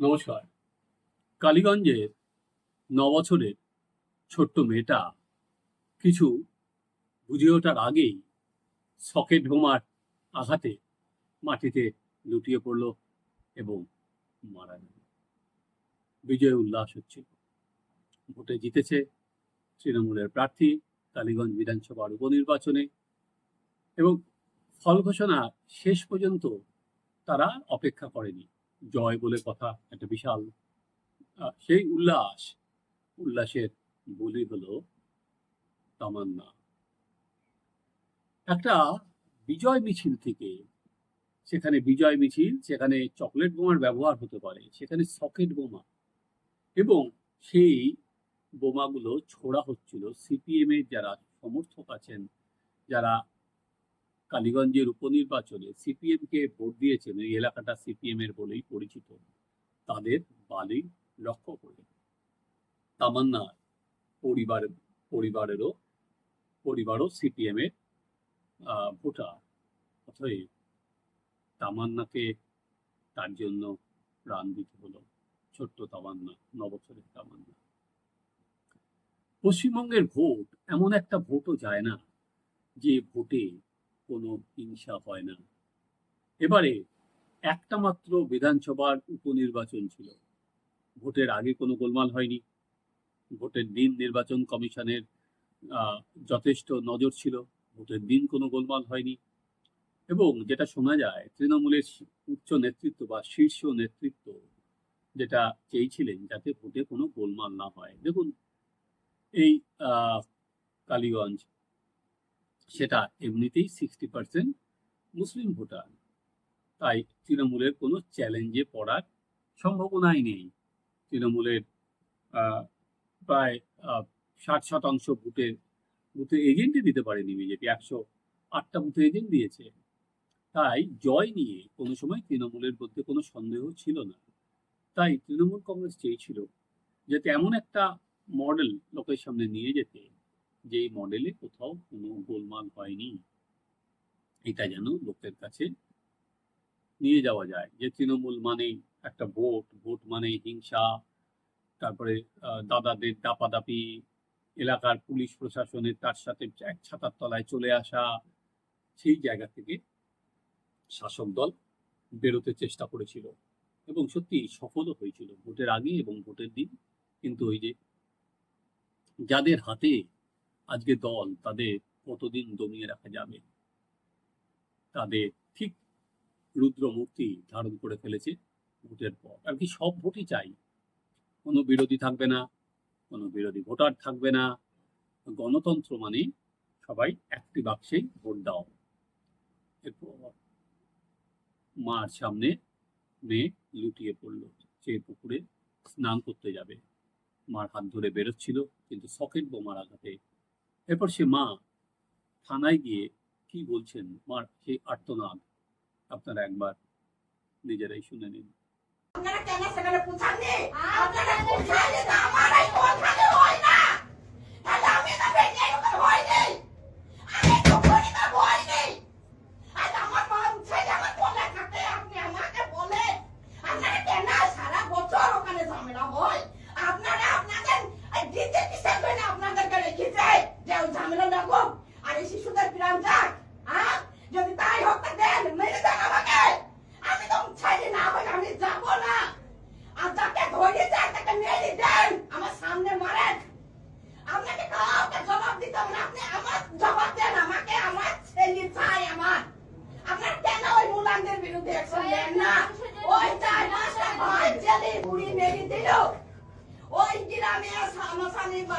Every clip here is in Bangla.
নমস্কার। কালীগঞ্জের নবছরের ছোট্ট মেয়েটা কিছু বুঝে ওঠার আগেই সকেট বোমার আঘাতে মাটিতে লুটিয়ে পড়ল এবং মারা গেল। বিজয় উল্লাস হচ্ছিল। ভোটে জিতেছে তৃণমূলের প্রার্থী কালীগঞ্জ বিধানসভার উপনির্বাচনে এবং ফল ঘোষণা শেষ পর্যন্ত তারা অপেক্ষা করেনি। জয় বলে কথা, একটা বিশাল সেই উল্লাস, উল্লাসের বলি হলো তামান্না। একটা বিজয় মিছিল থেকে, সেখানে বিজয় মিছিল, সেখানে চকলেট বোমার ব্যবহার হতে পারে, সেখানে সকেট বোমা এবং সেই বোমাগুলো ছোড়া হচ্ছিল। সিপিএম এর যারা সমর্থক আছেন, যারা কালীগঞ্জের উপনির্বাচনে সিপিএম কে ভোট দিয়েছেন, এই এলাকাটা সিপিএম এর বলেই পরিচিত। তাদের বালি লক্ষ্য করে তামান্না পরিবার, পরিবারেরও, পরিবারও সিপিএম এর ভোটার। অতএব তামান্নাকে তার জন্য প্রাণ দিতে হলো ছোট্ট তামান্না, নবছরের তামান্না। পশ্চিমবঙ্গের ভোট এমন একটা ভোটও যায় না যে ভোটে কোনো হিংসা হয় না। এবারে একটা মাত্র বিধানসভার উপনির্বাচন ছিল। ভোটের আগে কোনো গোলমাল হয়নি। ভোটের দিন নির্বাচন কমিশনের যথেষ্ট নজর ছিল। ভোটের দিন কোনো গোলমাল হয়নি। এবং যেটা শোনা যায়, তৃণমূলের উচ্চ নেতৃত্ব বা শীর্ষ নেতৃত্ব যেটা চেয়েছিলেন যাতে ভোটে কোনো গোলমাল না হয়। দেখুন, এই কালীগঞ্জ সেটা এমনিতেই সিক্সটি পার্সেন্ট মুসলিম ভোটার। তাই তৃণমূলের কোনো চ্যালেঞ্জে পড়ার সম্ভাবনাই নেই। তৃণমূলের প্রায় ষাট শতাংশ বুথের বুথে এজেন্টই দিতে পারেনি বিজেপি, একশো আটটা বুথে এজেন্ট দিয়েছে। তাই জয় নিয়ে কোনো সময় তৃণমূলের মধ্যে কোনো সন্দেহ ছিল না। তাই তৃণমূল কংগ্রেস চেয়েছিল যাতে এমন একটা মডেল লোকের সামনে নিয়ে যেতে। যেই মডেলে কোথাও কোনো গোলমাল হয়নি। এটা যেন লোকের কাছে নিয়ে যাওয়া যায় যে তৃণমূল মানেই একটা ভোট ভোট মানেই হিংসা, তারপরে দাদাদের দাপাদাপি, এলাকার পুলিশ প্রশাসনের তার সাথে এক ছাতার তলায় চলে আসা, সেই জায়গা থেকে শাসক দল বেরোতে চেষ্টা করেছিল এবং সত্যি সফলও হয়েছিল ভোটের আগে এবং ভোটের দিন। কিন্তু ওই যে যাদের হাতে আজকে দল তাদের কতদিন দমিয়ে রাখা যাবে? তাদের ঠিক রুদ্রমূর্তি ধারণ করে ফেলেছে ভোটের পর। আর কি সব ভোটই চাই। কোনো বিরোধী থাকবে না, কোনো বিরোধী ভোটার থাকবে না। গণতন্ত্র মানে সবাই একটি বাক্সেই ভোট দাও। এরপর মার সামনে মেয়ে লুটিয়ে পড়ল। সে পুকুরে স্নান করতে যাবে। মার হাত ধরে বেরোচ্ছিল, কিন্তু সকেট বোমার আঘাতে এরপর সে মা থানায় গিয়ে কি বলছেন? মার সেই আর্তনাদ আপনারা একবার নিজেরাই শুনে নিন। আপনারা কেন সেখানে পৌঁছাননি? আপনারা পৌঁছালে তো আমার এই ওখানে হয় না তাহলে আমি না ভেঙে ওখানে হয় নেই আমি তো করি না ভয় নেই আজ আমার মা ছেলে আমার বলে থাকে আপনি আমাকে বলে আপনারা কেন সারা বছর ওখানে ঝামেলা হয় আপনারা আপনাদের এই দিতে কিসের জন্য আপনাদেরকে রেখেছে যে ওই ঝামেলা লাগুক আর এই শিশুদের প্রাণ যাক হ্যাঁ যদি তাই হোক তা দেন মেরে দেন আমাকে আমি তো ছেড়ে না হই আমি যাব না আর যাকে ধরে যায় তাকে মেরে দেন আমার সামনে মারেন আপনাকে কাউকে জবাব দিতে হবে না আপনি আমার জবাব দেন আমাকে আমার ছেলে চাই আমার আপনার কেন ওই মুলানদের বিরুদ্ধে অ্যাকশন নেন না ওই চার মাসটা ভাই জেলে বুড়ি মেরে দিল ওই গ্রামে সামসানি বাড়ি আছে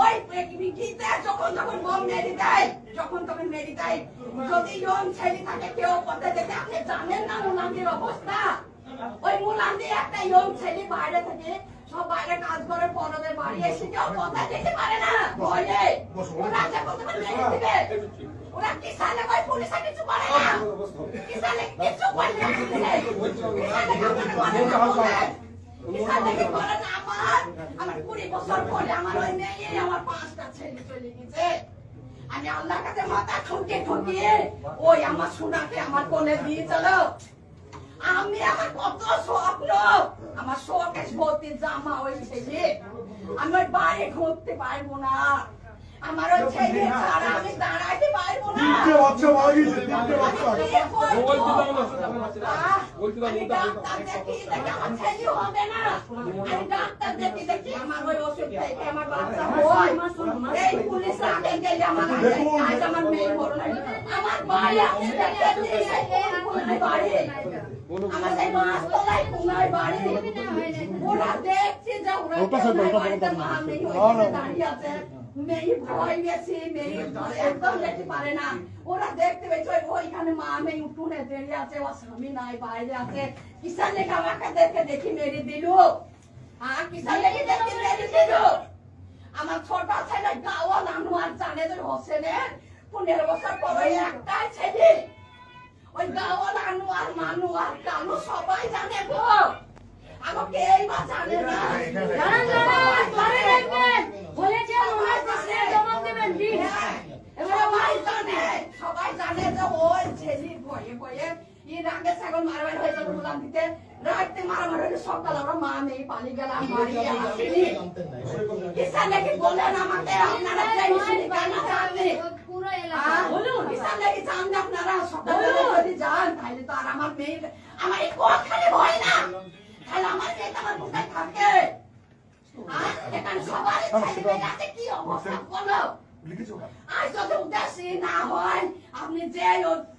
ওই গীতা যখন যখন বম মেরে দেয়, যখন তখন মেরে দেয়। যদি ইয়ং ছেলে থাকে, কেউ পথে যেতে আপনি জানেন না মুলান্দির অবস্থা? ওই মুলান্দি একটা ইয়ং ছেলে বাইরে থেকে, সব বাইরে কাজ করে পরদের বাড়ি এসে কেউ কথা দিতে পারে না। ভয়ে। ওরা যে পারে মেরে দিবে, ওরা কিসানে ভাই পুলিশে কিছু করে না। কিসানে কিছু করে না কিসানে কাউকে করে না আমার আমার আমার আমার আমি ওই আমার সোনাকে আমার কোলে দিয়ে চলো আমি আমার কত স্বপ্ন আমার শোকেশ ভর্তি জামা ওই ছেলে আমি বাইরে ঘুরতে পারব না। আমার ওই ছেলে ছাড়া আমি দাঁড়াইতে পারব না। তিনটে বাচ্চা মারা গেছে তিনটে বাচ্চা। আমি ডাক্তার দেখি দেখি আমার ছেলে হবে না। আমি ডাক্তার দেখি দেখি আমার ওই ওষুধ থেকে আমার বাচ্চা হয়। এই পুলিশ আগে গেলে আমার আজ আমার মেয়ে মরণ হয়েছে। আমার বাড়ি আছে দেখতে দিয়েছে এই কোনায় বাড়ি। আমার সেই মাস তলায় কোনায় বাড়ি ওরা দেখছে যে ওরা ওটা সে ওটা বাড়িতে বলতে মা নেই না, ওইখানে না। দাঁড়িয়ে আছে। মেয়ে ভয় গেছে মেয়ে একদম যেতে পারে না। ওরা দেখতে পেয়েছে ওইখানে মা মেয়ে উঠুনে দাঁড়িয়ে আছে ওর স্বামী নাই বাইরে আছে। কিসান লেগে আমাকে দেখে দেখি মেরে দিল। হ্যাঁ কিসান লেগে দেখি মেরে দিল। আমার ছোট ছেলে গাওয়া নানুয়ার জানে যে হোসেনের পনেরো বছর পরে একটাই ছেলে। ওই গাওয়া নানুয়ার মানুয়ার কালু সবাই জানে গো। আমাকে এই বা জানে না। দাঁড়ান, দাঁড়ান, ঘরে দেখবেন। বলেছেন ওনার কাছে জবাব দেবেন, দিন। সবাই জানে সবাই জানে যে ওই ছেলে ভয়ে ভয়ে এর আগে ছাগল মারামারি হয়েছে বললাম দিতে রাতে মারামারি হলে সকাল আমরা মা মেয়ে পালিয়ে গেলাম বাড়ি আসিনি। কিসান নাকি বলেন আমাকে আপনারা কেন বলুন। কিসান নাকি জাননি আপনারা? সকালে যদি যান তাহলে তো আর আমার মেয়ে আমার এই কোখানে ভয় না। তাহলে আমার মেয়ে আমার বুকে থাকে। আহ, এখানে সবার ছেলে মেয়ে আছে কি অবস্থা বলো? আর যদি উদাসী না হয় আপনি যে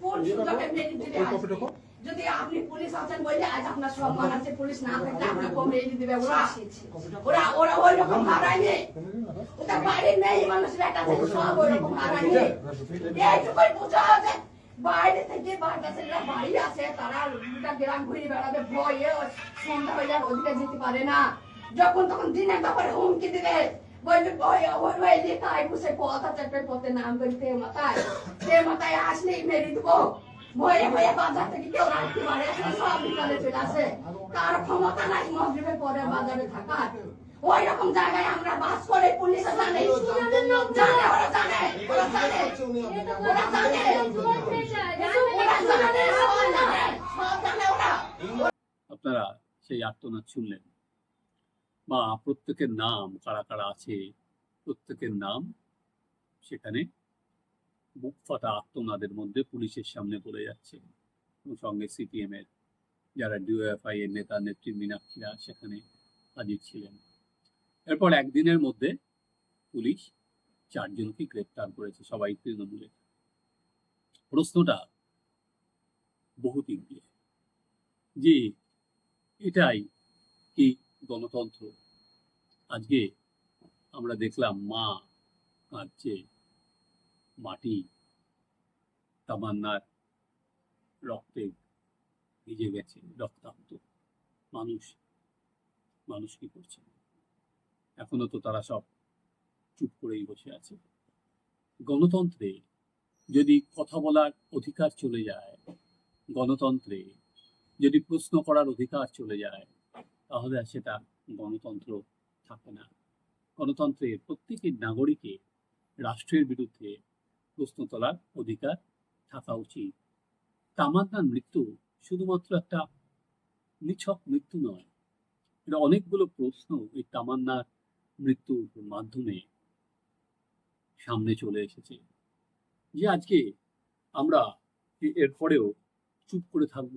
কোন সুযোগে মেরে দিবে ওই কপিটা কো? যদি আপনি পুলিশ আছেন বলে আজ আপনার সম্মান আছে পুলিশ না থাকলে আপনাকে মেরে দিবে ওরা ওরা ওরা ওই রকম হারায়নি ওটা বাড়ির নেই মানুষের একটা সব ওই রকম হারায়নি এইটুকুই বোঝা আছে বাইরে থেকে ছেলেরা বাড়ি আছে তারা গ্রাম ঘুরে বেড়াবে ভয়ে সন্ধ্যা হয়ে ওদিকে যেতে পারে না যখন তখন দিনের ব্যাপারে হুমকি দিবে বলবে ওই ওই ওই লিখায় বসে কথা চাপে পথে নাম করতে মাথায় সে মাথায় আসলেই মেরে দেবো ভয়ে ভয়ে বাজার থেকে কেউ রাখতে পারে না, সব বিকালে চলে আসে কার ক্ষমতা নাই মসজিদের পরে বাজারে থাকার ওই রকম জায়গায় আমরা বাস করে পুলিশ জানে জানে ওরা জানে ওরা জানে ওরা জানে আপনারা সেই আর্তনাদ শুনলেন বা প্রত্যেকের নাম কারা কারা আছে, প্রত্যেকের নাম সেখানে বুক ফাটা আত্মনাদের মধ্যে পুলিশের সামনে পড়ে যাচ্ছে। সঙ্গে সিপিএম এর যারা ডিওএফআই এর নেতা, নেত্রী, মীনাক্ষীরা সেখানে হাজির ছিলেন। এরপর একদিনের মধ্যে পুলিশ চারজনকে গ্রেপ্তার করেছে সবাই তৃণমূলের প্রশ্নটা বহু দিক দিয়ে যে এটাই কি গণতন্ত্র। আজকে আমরা দেখলাম মা কাঁদছে, মাটি তামান্নার রক্তে ভিজে গেছে, রক্তাক্ত। মানুষ মানুষ কি করছে? এখনও তো তারা সব চুপ করেই বসে আছে। গণতন্ত্রে যদি কথা বলার অধিকার চলে যায়, গণতন্ত্রে যদি প্রশ্ন করার অধিকার চলে যায় তাহলে আর সেটা গণতন্ত্র থাকে না। গণতন্ত্রে প্রত্যেকের নাগরিকের রাষ্ট্রের বিরুদ্ধে প্রশ্ন তোলার অধিকার থাকা উচিত। তামান্নার মৃত্যু শুধুমাত্র একটা নিছক মৃত্যু নয়, এটা অনেকগুলো প্রশ্ন এই তামান্নার মৃত্যুর মাধ্যমে সামনে চলে এসেছে। যে আজকে আমরা এরপরেও চুপ করে থাকব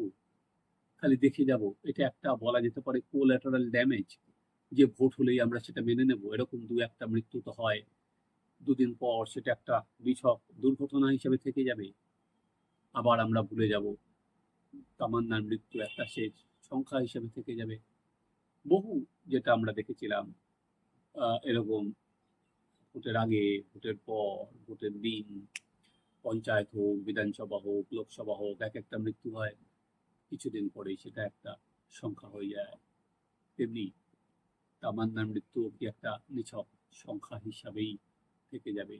খালি দেখে যাব, এটা একটা বলা যেতে পারে কোল্যাটারাল ড্যামেজ যে ভোট হলেই আমরা সেটা মেনে নেব। এরকম দু একটা মৃত্যু তো হয়। দুদিন পর সেটা একটা বিছক দুর্ঘটনা হিসেবে থেকে যাবে। আবার আমরা ভুলে যাব। তামান্নার মৃত্যু একটা শেষ সংখ্যা হিসেবে থেকে যাবে। বহু যেটা আমরা দেখেছিলাম এরকম ভোটের আগে, ভোটের পর, ভোটের দিন, পঞ্চায়েত হোক, বিধানসভা হোক, লোকসভা হোক, এক একটা মৃত্যু হয়। কিছুদিন পরে সেটা একটা সংখ্যা হয়ে যায়। তেমনি তামান্নার মৃত্যু কি একটা নিছক সংখ্যা হিসাবেই থেকে যাবে।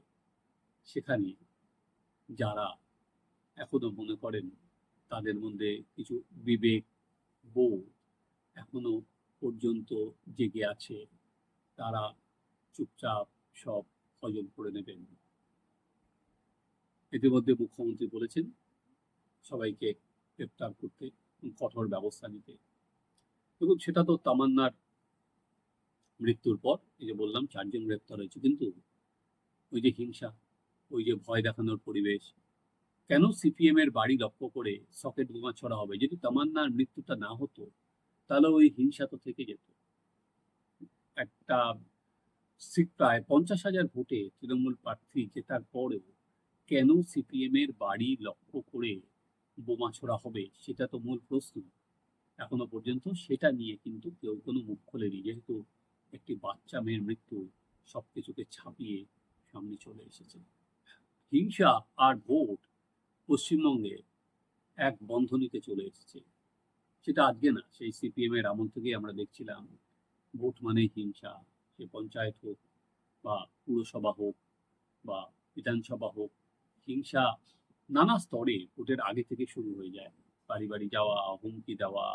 সেখানে যারা এখনও মনে করেন তাদের মধ্যে কিছু বিবেক, বোধ এখনও পর্যন্ত জেগে আছে, তারা চুপচাপ সব হজম করে নেবেন। ইতিমধ্যে মুখ্যমন্ত্রী বলেছেন, সবাইকে গ্রেপ্তার করতে কঠোর ব্যবস্থা নিতে। দেখুন, সেটা তো তামান্নার মৃত্যুর পর, এই যে বললাম, চারজন গ্রেপ্তার হয়েছে, কিন্তু ওই যে হিংসা, ওই যে ভয় দেখানোর পরিবেশ, কেন সিপিএম এর বাড়ি লক্ষ্য করে সকেট বোমা ছড়া হবে? যদি তামান্নার মৃত্যুটা না হতো, তাহলে ওই হিংসা তো থেকে যেত। একটা সি- প্রায় পঞ্চাশ হাজার ভোটে তৃণমূল প্রার্থী জেতার পরেও কেন সিপিএম এর বাড়ি লক্ষ্য করে বোমা ছোড়া হবে, সেটা তো মূল প্রশ্ন। এখনও পর্যন্ত সেটা নিয়ে কিন্তু কেউ কোনো মুখ খোলেনি, যেহেতু একটি বাচ্চা মেয়ের মৃত্যু সবকিছুকে ছাপিয়ে সামনে চলে এসেছে। হিংসা আর ভোট পশ্চিমবঙ্গে এক বন্ধনীতে চলে এসেছে। সেটা আজকে না, সেই সিপিএম এর আমল থেকেই আমরা দেখছিলাম, ভোট মানে হিংসা, সে পঞ্চায়েত হোক বা পুরসভা হোক বা বিধানসভা হোক, হিংসা নানা স্তরে ভোটের আগে থেকে শুরু হয়ে যায়। বাড়ি বাড়ি যাওয়া, হুমকি দেওয়া,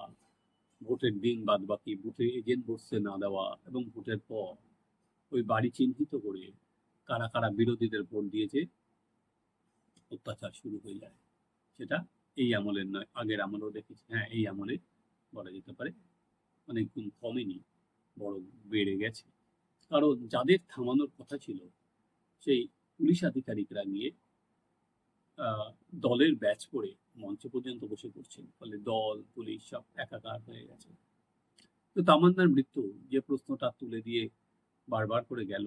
ভোটের দিন বাদ বাকি বুথে এজেন্ট বসতে না দেওয়া এবং ভোটের পর ওই বাড়ি চিহ্নিত করে কারা কারা বিরোধীদের ভোট দিয়েছে, অত্যাচার শুরু হয়ে যায়। সেটা এই আমলের নয়, আগের আমলেও দেখেছি। হ্যাঁ এই আমলে বলা যেতে পারে অনেক গুণ কমেনি বড় বেড়ে গেছে। কারণ যাদের থামানোর কথা ছিল, সেই পুলিশ আধিকারিকরা নিয়ে দলের ব্যাচ করে মঞ্চ পর্যন্ত বসে পড়ছেন। ফলে দল, পুলিশ সব একাকার হয়ে গেছে। তো তামান্নার মৃত্যু যে প্রশ্নটা তুলে দিয়ে বারবার করে গেল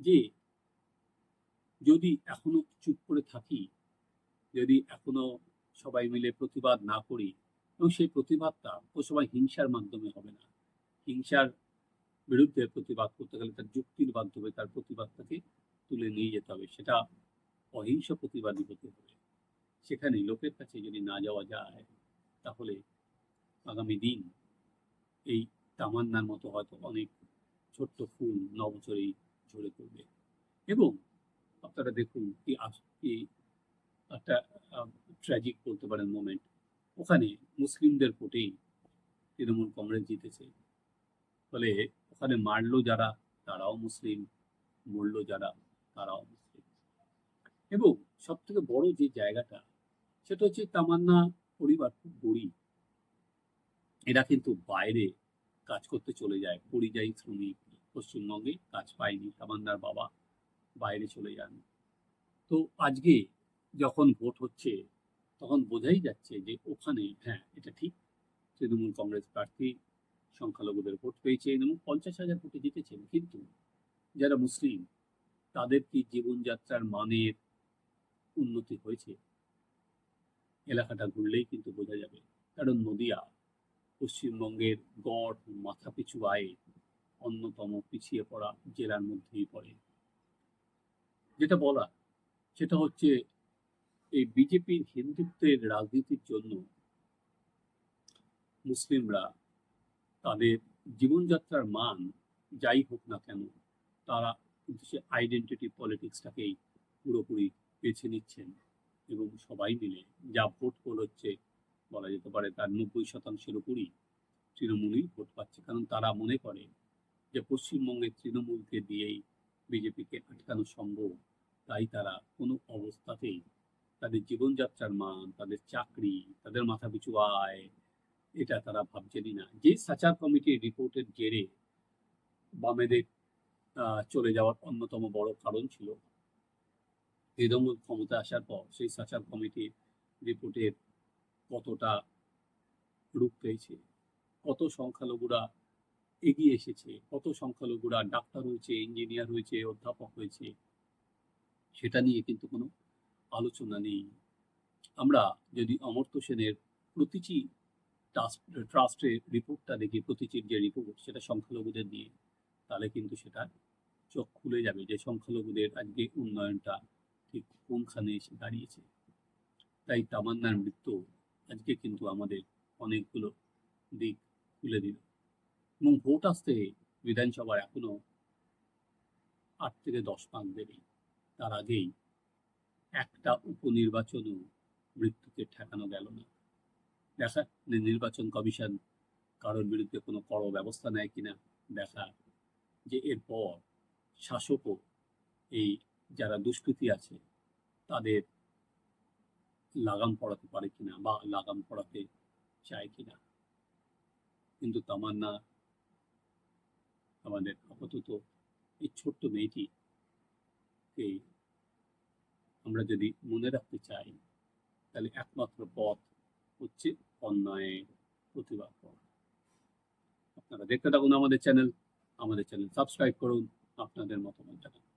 যে, যদি এখনও চুপ করে থাকি, যদি এখনও সবাই মিলে প্রতিবাদ না করি, এবং সেই প্রতিবাদটা ও সবাই হিংসার মাধ্যমে হবে না। হিংসার বিরুদ্ধে প্রতিবাদ করতে গেলে তার যুক্তির মাধ্যমে তার প্রতিবাদটাকে তুলে নিয়ে যেতে হবে। সেটা অহিংস প্রতিবাদী হতে হবে সেখানে লোকের কাছে যদি না যাওয়া যায়, তাহলে আগামী দিন এই তামান্নার মতো হয়তো অনেক ছোট্ট ফুল নবছরেই ঝরে পড়বে। এবং আপনারা দেখুন কি কি একটা ট্র্যাজিক বলতে পারেন মোমেন্ট ওখানে মুসলিমদের ভোটেই তৃণমূল কংগ্রেস জিতেছে। ফলে ওখানে মারলো যারা, তারাও মুসলিম, মরলো যারা, তারাও এবং সব থেকে বড় যে জায়গাটা, সেটা হচ্ছে তামান্না পরিবার খুব গরিব। এরা কিন্তু বাইরে কাজ করতে চলে যায়, পরিযায়ী শ্রমিক, পশ্চিমবঙ্গে কাজ পায়নি, তামান্নার বাবা বাইরে চলে যান। তো আজকে যখন ভোট হচ্ছে, তখন বোঝাই যাচ্ছে যে ওখানে হ্যাঁ এটা ঠিক, তৃণমূল কংগ্রেস প্রার্থী সংখ্যালঘুদের ভোট পেয়েছেন এবং পঞ্চাশ হাজার ভোটে জিতেছেন। কিন্তু যারা মুসলিম, তাদের কি জীবনযাত্রার মানের উন্নতি হয়েছে। এলাকাটা ঘুরলেই কিন্তু বোঝা যাবে। কারণ নদিয়া পশ্চিমবঙ্গের গড়, মাথাপিছু আয়ে অন্যতম পিছিয়ে পড়া জেলার মধ্যেই পড়ে। যেটা বলা সেটা হচ্ছে এই বিজেপির হিন্দুত্বের রাজনীতির জন্য মুসলিমরা তাদের জীবনযাত্রার মান যাই হোক না কেন, তারা কিন্তু সে আইডেন্টিটি পলিটিক্সটাকেই পুরোপুরি বেছে নিচ্ছেন এবং সবাই মিলে যা ভোট পোল হচ্ছে, বলা যেতে পারে তার নব্বই শতাংশের উপরই তৃণমূলই ভোট পাচ্ছে। কারণ তারা মনে করে যে পশ্চিমবঙ্গের তৃণমূলকে দিয়েই বিজেপিকে আটকানো সম্ভব, তাই তারা কোনো অবস্থাতেই তাদের জীবনযাত্রার মান, তাদের চাকরি, তাদের মাথা পিছু আয়, এটা তারা ভাবছেনই না। যে সাচার কমিটির রিপোর্টের জেরে বামেদের চলে যাওয়ার অন্যতম বড় কারণ ছিল তৃণমূল ক্ষমতা আসার পর সেই সাচার কমিটির রিপোর্টের কতটা রূপ পেয়েছে? কত সংখ্যালঘুরা এগিয়ে এসেছে? কত সংখ্যালঘুরা ডাক্তার হয়েছে ইঞ্জিনিয়ার হয়েছে, অধ্যাপক হয়েছে? সেটা নিয়ে কিন্তু কোনো আলোচনা নেই। আমরা যদি অমর্ত্য সেনের প্রতিটি ট্রাস্টের রিপোর্টটা দেখি প্রতিটির যে রিপোর্ট সেটা সংখ্যালঘুদের নিয়ে, তাহলে কিন্তু সেটা চোখ খুলে যাবে যে সংখ্যালঘুদের আজকে উন্নয়নটা ঠিক কোনখানে এসে দাঁড়িয়েছে? তাই তামান্নার মৃত্যু আজকে কিন্তু আমাদের অনেকগুলো দিক খুলে দিল। এবং ভোট আসতে বিধানসভার এখনও আট থেকে দশ মাস দেরি তার আগেই একটা উপনির্বাচনও মৃত্যুকে ঠেকানো গেল না। দেখা, নির্বাচন কমিশন কারোর বিরুদ্ধে কোনো কড় ব্যবস্থা নেয় কিনা দেখা যে এরপর শাসকও এই যারা দুষ্কৃতী আছে, তাদের লাগাম পড়াতে পারে কিনা বা লাগাম পড়াতে চায় কিনা। কিন্তু তামান্না, আমাদের আপাতত এই ছোট্ট মেয়েটি কে আমরা যদি মনে রাখতে চাই, তাহলে একমাত্র পথ হচ্ছে অন্যায়ের প্রতিবাদ করা। আপনারা দেখতে থাকুন আমাদের চ্যানেল। আমাদের চ্যানেল সাবস্ক্রাইব করুন, আপনাদের মতামত জানান।